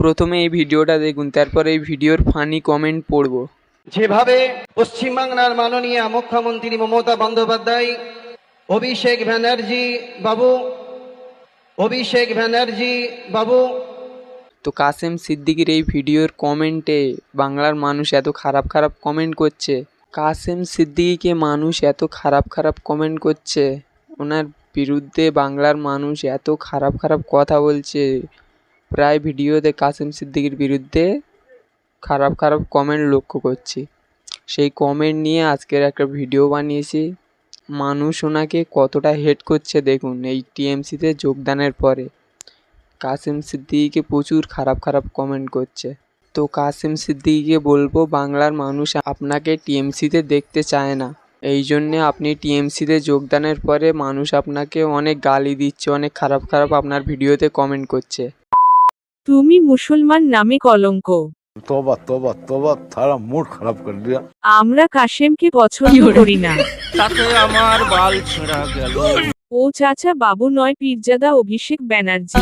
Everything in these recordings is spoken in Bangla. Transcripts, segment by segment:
প্রথমে এই ভিডিওটা দেখুন তারপর এই ভিডিওর ফানি কমেন্ট পড়ব। যেভাবে পশ্চিমবাংলার মাননীয় মুখ্যমন্ত্রী মমতা বন্দ্যোপাধ্যায় অভিষেক ব্যানার্জি বাবু অভিষেক ব্যানার্জি বাবু। তো কাসেম সিদ্দিকির এই ভিডিওর কমেন্টে বাংলার মানুষ এত খারাপ খারাপ কমেন্ট করছে। কাসেম সিদ্দিকিকে মানুষ এত খারাপ খারাপ কমেন্ট করছে। ওনার বিরুদ্ধে বাংলার মানুষ এত খারাপ খারাপ কথা বলছে। প্রায় ভিডিওতে কাসেম সিদ্দিকির বিরুদ্ধে খারাপ খারাপ কমেন্ট লক্ষ্য করছি। সেই কমেন্ট নিয়ে আজকের একটা ভিডিও বানিয়েছি। মানুষ ওনাকে কতটা হেট করছে দেখুন, এই টিএমসিতে যোগদানের পরে। কাসেম সিদ্দিকিকে প্রচুর খারাপ খারাপ কমেন্ট করছে। তো কাসেম সিদ্দিকিকে বলব, বাংলার মানুষ আপনাকে টিএমসিতে দেখতে চায় না। এই জন্যে আপনি টিএমসিতে যোগদানের পরে মানুষ আপনাকে অনেক গালি দিচ্ছে, অনেক খারাপ খারাপ আপনার ভিডিওতে কমেন্ট করছে। তুমি মুসলমান নামে কলঙ্ক। তোবা তোবা তোবা তারা মুড খারাপ দিয়া আমরা কাশেমকে পছন্দ করি না। তাতে আমার বাল গেল। ও চাচা বাবু নয় পীরজাদা অভিষেক ব্যানার্জি।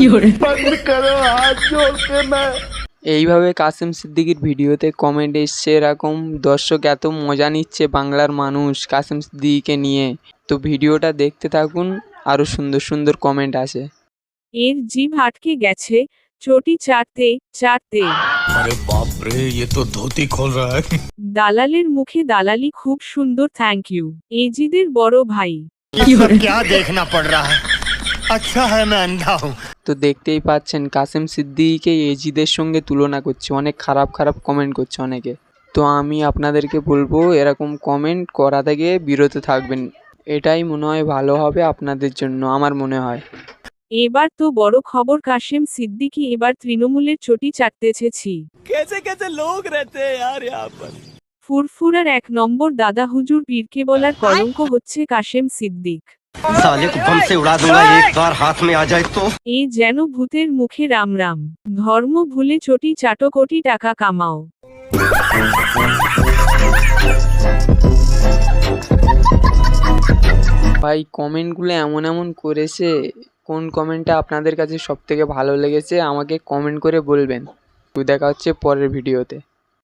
এইভাবে কাসিম সিদ্দিকির ভিডিওতে কমেন্ট এসছে এরকম দর্শক এত মজা নিচ্ছে বাংলার মানুষ কাসিম সিদ্দিকিকে নিয়ে। তো ভিডিওটা দেখতে থাকুন আরও সুন্দর সুন্দর কমেন্ট আছে এর জিভ আটকে গেছে চটি চাটতে চাটতে আরে বাপ রে ये तो धोती खोल रहा है দালালের মুখে দালালি খুব সুন্দর থ্যাংক ইউ এজিদের বড় ভাই ये सब क्या देखना पड़ रहा है अच्छा है मैं अंधा हूँ তো দেখতেই পাচ্ছেন কাসেম সিদ্দিকিকে এজিদের সঙ্গে তুলনা করছে অনেক খারাপ খারাপ কমেন্ট করছে অনেকে তো আমি আপনাদেরকে বলবো এরকম কমেন্ট করা থেকে বিরত থাকবেন এটাই মনে হয় ভালো হবে আপনাদের জন্য আমার মনে হয় এবার তো বড় খবর কাশেম সিদ্দিকি এবার তৃণমূলের চটি চাটতেছেছি ফুরফুরার এক নম্বর দাদা হুজুর পীরকে বলার কলঙ্ক হচ্ছে কাশেম সিদ্দিক। এ যেন ভূতের মুখে রাম রাম। ধর্ম ভুলে চটি চাটো কোটি টাকা কামাও। ভাই কমেন্টগুলো এমন এমন করেছে কোন কমেন্টটা আপনাদের কাছে সবথেকে ভালো লেগেছে, আমাকে কমেন্ট করে বলবেন। দেখা হচ্ছে পরের ভিডিওতে